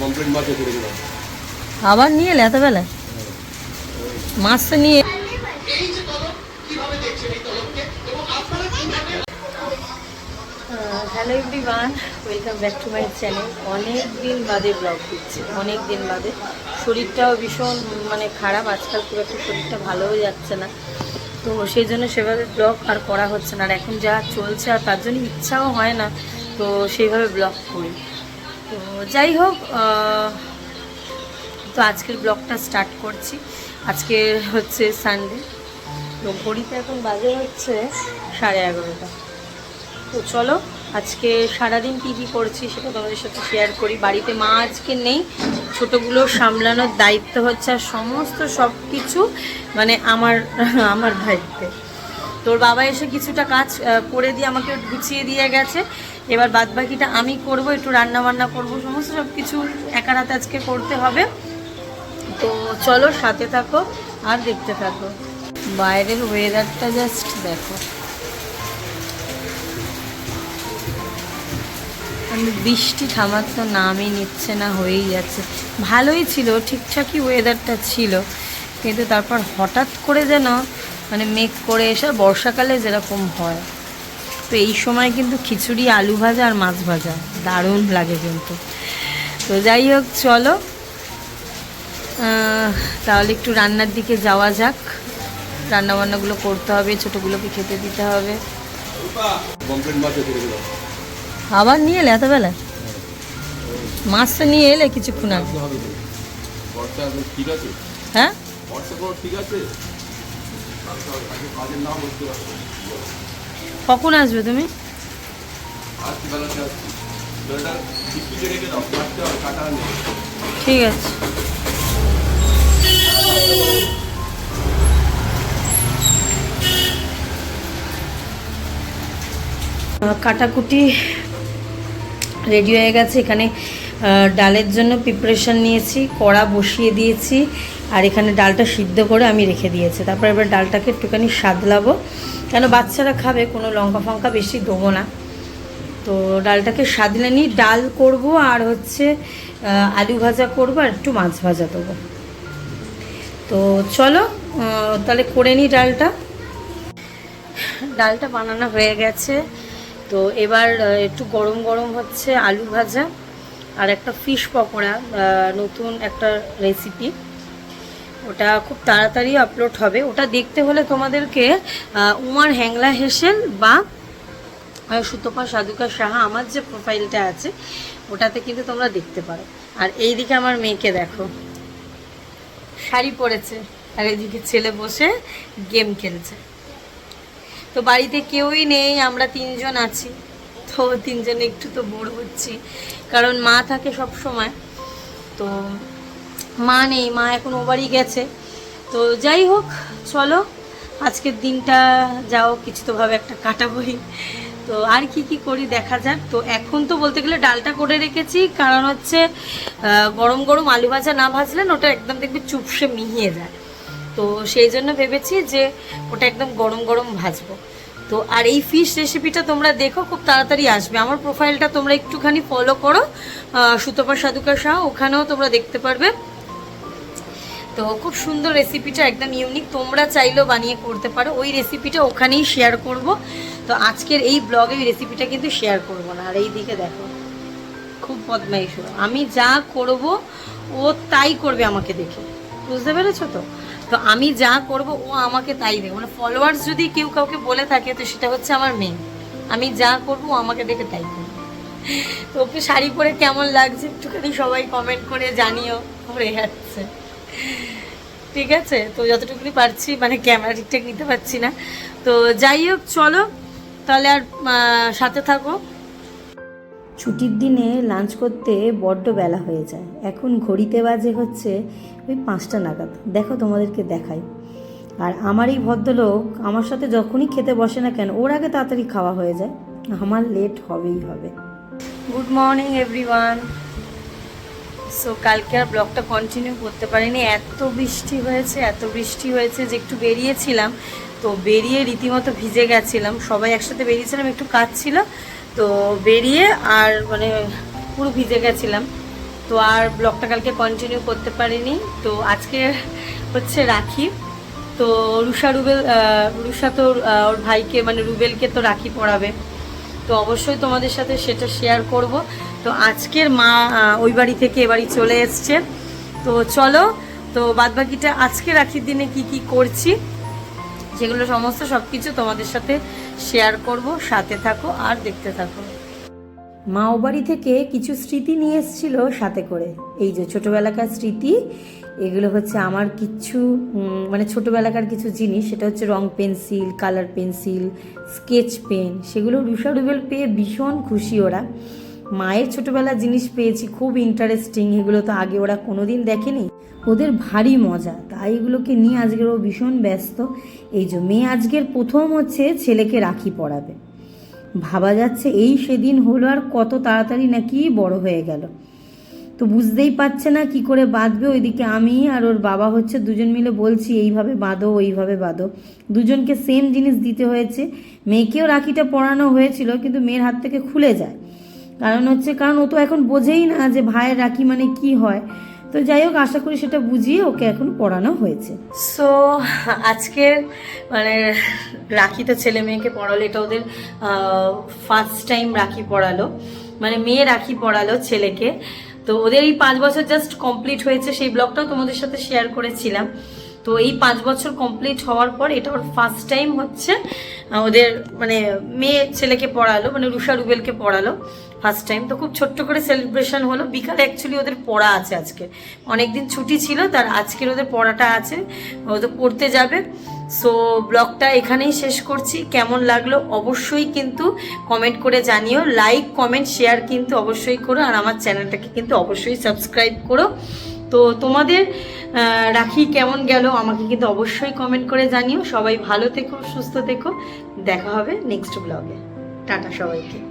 মাছ দিলাম আবার নিয়ে এলে এত বেলা মাছটা নিয়ে hello everyone welcome back to my channel অনেক দিন বাদে ব্লগ দিচ্ছি অনেক দিন বাদে। শরীরটাও ভীষণ মানে খারাপ আজকাল খুব একটা শরীরটা ভালোও যাচ্ছে না। তো সেই জন্য সেভাবে ব্লগ আর করা হচ্ছে না। আর এখন যা চলছে আর তার জন্য ইচ্ছাও হয় না তো সেইভাবে ব্লগ করি। তো যাই হোক তো আজকের ব্লগটা স্টার্ট করছি। আজকে হচ্ছে সানডে তো ঘড়িতে এখন বাজে হচ্ছে সাড়ে এগারোটা। তো চলো, আজকে সারাদিন কী কী করছি সেটা তোমাদের সাথে শেয়ার করি। বাড়িতে মা আজকে নেই। ছোটোগুলো সামলানোর দায়িত্ব হচ্ছে আর সমস্ত সব কিছু মানে আমার আমার দায়িত্বে তোর বাবা এসে কিছুটা কাজ করে দিয়ে আমাকে গুছিয়ে দিয়ে গেছে। এবার বাদ বাকিটা আমি করব, একটু রান্না বান্না করব, সমস্ত সব কিছু একার হাতে আজকে করতে হবে। তো চলো সাথে থাকো আর দেখতে থাকো। বাইরের ওয়েদারটা জাস্ট দেখো। বৃষ্টি থামার তো নামই নিচ্ছে না, হয়েই যাচ্ছে। ভালোই ছিল, ঠিকঠাকই ওয়েদারটা ছিল। কিন্তু তারপর হঠাৎ করে যেন মানে মেঘ করে এসে বর্ষাকালে যেরকম হয়। তো এই সময় কিন্তু খিচুড়ি আলু ভাজা আর মাছ ভাজা। দারুণ লাগে কিন্তু। তো যাই হোক চলো। তাহলে একটু রান্নার দিকে যাওয়া যাক। রান্নাবান্নাগুলো করতে হবে ছোটোগুলোকে খেতে দিতে হবে। আবার নিয়ে এলে এতবেলা মাছটা নিয়ে এলে কিছুক্ষণ আগে। এখন ঠিক আছে? হ্যাঁ? ঠিক আছে। কখন আসবে তুমি? ঠিক আছে। কাটাকুটি রেডি হয়ে গেছে। এখানে ডালের জন্য প্রিপারেশন নিয়েছি, কড়া বসিয়ে দিয়েছি, আর এখানে ডালটা সিদ্ধ করে আমি রেখে দিয়েছি। তারপর এবার ডালটাকে একটুখানি সাদলাবো। কেন বাচ্চারা খাবে, কোনো লঙ্কা ফঙ্কা বেশি দেবো না। তো ডালটাকে সাদলে নিই ডাল করব, আর হচ্ছে আলু ভাজা করব, আর একটু মাছ ভাজা দেবো। তো চলো তাহলে করে নিই ডালটা। ডালটা বানানো হয়ে গেছে। তো এবার একটু গরম গরম হচ্ছে আলু ভাজা। আর একটা ফিশ পকোড়া নতুন একটা রেসিপি ওটা খুব তাড়াতাড়ি আপলোড হবে। ওটা দেখতে হলে তোমাদেরকে উমার হ্যাংলা হেসেল বা সুতপা সাধুকা সাহা, আমার যে প্রোফাইলটা আছে, ওটাতে কিন্তু তোমরা দেখতে পারো। আর এইদিকে আমার মেয়েকে দেখো। শাড়ি পরেছে, আর এদিকে ছেলে বসে গেম খেলছে। তো বাড়িতে কেউই নেই, আমরা তিনজন আছি। তো তিনজনে একটু তো বোর হচ্ছি। কারণ মা থাকে সব সময়। তো মা নেই, মা এখন ওবারই গেছে। তো যাই হোক, চলো, আজকের দিনটা যাও, কিছু তো ভাবে একটা কাটাবই। তো আর কি কি করি দেখা যাক। তো এখন তো বলতে গেলে ডালটা করে রেখেছি, কারণ হচ্ছে গরম গরম আলু ভাজা না ভাজলে না ওটা একদম দেখবে চুপসে মিহিয়ে যায়। তো সেই জন্য ভেবেছি যে ওটা একদম গরম গরম ভাজবো। তো আর এই ফিশ রেসিপিটা তোমরা দেখো, খুব তাড়াতাড়ি আসবে। আমার প্রোফাইলটা তোমরা একটুখানি ফলো করো সুতপা সাধুকা শাহ, ওখানেও তোমরা দেখতে পারবে। তো খুব সুন্দর রেসিপিটা একদম ইউনিক তোমরা চাইলেও বানিয়ে করতে পারো। ওই রেসিপিটা ওখানেই শেয়ার করব। তো আজকের এই ব্লগে ওই রেসিপিটা কিন্তু শেয়ার করব না। আর এই দিকে দেখো, খুব বদমাইশ। আমি যা করব, ও তাই করবে আমাকে দেখে। বুঝতে পেরেছ তো? তো আমি যা করব, ও আমাকে তাই দেবে। মানে ফলোয়ার্স যদি কেউ কাউকে বলে থাকে, তো সেটা হচ্ছে আমার মেয়ে। আমি যা করব, ও আমাকে দেখে তাই করবে। তো ওকে শাড়ি পরে কেমন লাগছে, একটুখানি সবাই কমেন্ট করে জানিও করে যাচ্ছে ঠিক আছে? তো যতটুকুনি পারছি মানে ক্যামেরা ঠিকঠাক নিতে পারছি না। তো যাই হোক, চলো। তাহলে আর সাথে থাকো। ছুটির দিনে লাঞ্চ করতে বড্ড বেলা হয়ে যায়। এখন ঘড়িতে বাজে হচ্ছে ওই পাঁচটা নাগাদ। দেখো তোমাদেরকে দেখাই। আর আমার এই ভদ্রলোক আমার সাথে যখনই খেতে বসে না কেন, ওর আগে তাড়াতাড়ি খাওয়া হয়ে যায়। আমার লেট হবেই হবে। গুড মর্নিং এভরিওয়ান সো কালকে আর ব্লগটা কন্টিনিউ করতে পারিনি। এত বৃষ্টি হয়েছে, এত বৃষ্টি হয়েছে যে একটু বেরিয়েছিলাম। তো বেরিয়ে রীতিমতো ভিজে গেছিলাম। সবাই একসাথে বেরিয়েছিলাম, একটু কাজ ছিল। তো বেরিয়ে আর মানে পুরো ভিজে গেছিলাম। তো আর ব্লগটা কালকে কন্টিনিউ করতে পারিনি। তো আজকে হচ্ছে রাখি। তো রুষা রুবেল রুষা তো ওর ভাইকে মানে রুবেলকে তো রাখি পড়াবে তো অবশ্যই তোমাদের সাথে সেটা শেয়ার করব। তো আজকের মা ওই বাড়ি থেকে এ চলে এসছে। তো চলো, তো বাদবাকিটা আজকে রাখির দিনে কি কি করছি সেগুলো সমস্ত সব কিছু তোমাদের সাথে শেয়ার করব, সাথে থাকো আর দেখতে থাকো। মাও বাড়ি থেকে কিছু স্মৃতি নিয়ে এসেছিল সাথে করে। এই যে ছোটোবেলাকার স্মৃতি, এগুলো হচ্ছে আমার কিছু মানে ছোটোবেলাকার কিছু জিনিস। সেটা হচ্ছে রং pencil, colour pencil, sketch pen, সেগুলো রুষা রুবেল পেয়ে ভীষণ খুশি ওরা। মায়ের ছোটোবেলার জিনিস পেয়েছি, খুব ইন্টারেস্টিং এগুলো তো আগে ওরা কোনোদিন দেখেনি। ওদের ভারী মজা। তাই এগুলোকে নিয়ে আজকের ও ভীষণ ব্যস্ত। এই যে মেয়ে আজকের প্রথম হচ্ছে ছেলেকে রাখি পড়াবে ভাবা যাচ্ছে এই সেদিন হলো আর কত তাড়াতাড়ি নাকি বড় হয়ে গেল। তো বুঝতেই পারছে না কি করে বাঁধবে। ওইদিকে আমি আর ওর বাবা হচ্ছে দুজন মিলে বলছি, এইভাবে বাঁধো, ওইভাবে বাঁধো। দুজনকে সেম জিনিস দিতে হয়েছে। মেয়েকেও রাখিটা পরানো হয়েছিল, কিন্তু মেয়ের হাত থেকে খুলে যায়। কারণ হচ্ছে, কারণ ও তো এখন বোঝেই না যে ভাইয়ের রাখি মানে কি হয়। তো যাই হোক, আশা করি সেটা বুঝিয়ে ওকে এখন পড়ানো হয়েছে। সো আজকের মানে রাখি তো ছেলে মেয়েকে পড়ালো, এটা ওদের ফার্স্ট টাইম রাখি পড়ালো। মানে মেয়ে রাখি পড়ালো ছেলেকে। তো ওদের এই পাঁচ বছর জাস্ট কমপ্লিট হয়েছে, সেই ব্লগটাও তোমাদের সাথে শেয়ার করেছিলাম। তো এই পাঁচ বছর কমপ্লিট হওয়ার পর এটা ওর ফার্স্ট টাইম হচ্ছে ওদের মানে মেয়ে ছেলেকে পড়ালো মানে রুষা রুবেলকে পড়ালো। ফার্স্ট টাইম তো খুব ছোট্ট করে সেলিব্রেশন হলো। বিকালে অ্যাকচুয়ালি ওদের পড়া আছে আজকে। অনেকদিন ছুটি ছিল, তার আজকের ওদের পড়াটা আছে। ও তো পড়তে যাবে। সো ব্লগটা এখানেই শেষ করছি। কেমন লাগল অবশ্যই কিন্তু কমেন্ট করে জানিও। লাইক কমেন্ট শেয়ার কিন্তু অবশ্যই করো। আর আমার চ্যানেলটাকে কিন্তু অবশ্যই সাবস্ক্রাইব করো। তো তোমাদের রাখি কেমন গেল আমাকে কিন্তু অবশ্যই কমেন্ট করে জানিও। সবাই ভালো থেকো, সুস্থ থেকো। দেখা হবে নেক্সট ব্লগে টাটা সবাইকে।